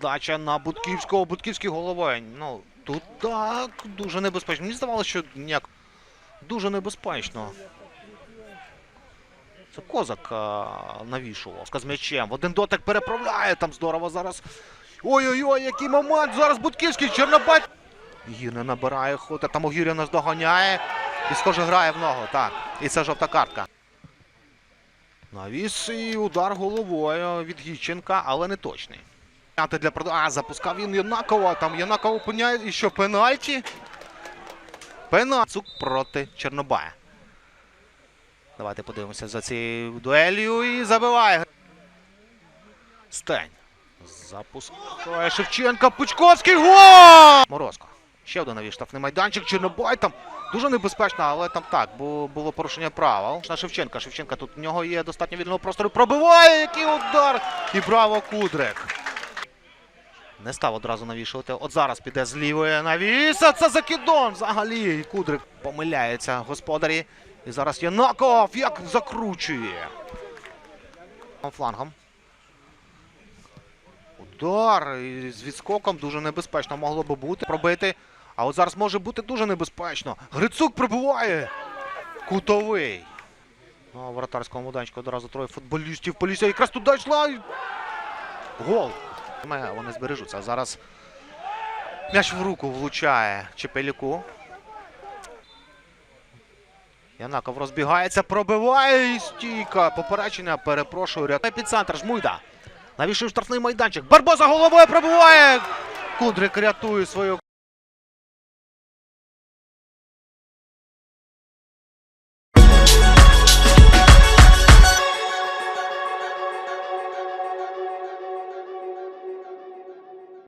Дача на Будківського, Будківський головою. Ну, тут так дуже небезпечно. Мені здавалося, що ніяк дуже небезпечно. Це козак навішував з м'ячем. Один дотик переправляє там здорово зараз. Ой-ой-ой, який момент! Зараз Будківський Чорнобать. Її не набирає, хота, там Огір'я нас доганяє. І схоже грає в ногу, так. І це жовта картка. Навіс і удар головою від Гіченка, але не точний. Для прод- А, запускав він Янакова. Там Янаков опиняє. І що, пенальті? Пенальті. Цук проти Чорнобая. Давайте подивимося за цією дуелью і забиває. Стень. Запускає Шевченка. Пучковський гол! Ще один новий штрафний майданчик. Чорнобай там дуже небезпечно, але там так, бо було порушення правил. На Шевченка. Шевченка тут в нього є достатньо вільного простору. Пробиває, який удар! І браво Кудрик. Не став одразу навішувати. От зараз піде з лівої навіса. Це закидон взагалі. І Кудрик помиляється господарі. І зараз Янаков як закручує. Флангом. Удар і з відскоком дуже небезпечно могло би бути. Пробити. А от зараз може бути дуже небезпечно. Грицук прибуває. Кутовий. Ну, а в вратарському майданчику одразу троє футболістів. Полісся якраз туди йшла. Гол. Вони збережуться. Зараз м'яч в руку влучає Чепелюку. Янаков розбігається, пробиває і стійка. Попередження, перепрошую, рятує під центр. Жмуйда. Навішив штрафний майданчик. Барбоза головою пробиває. Кудрик рятує свою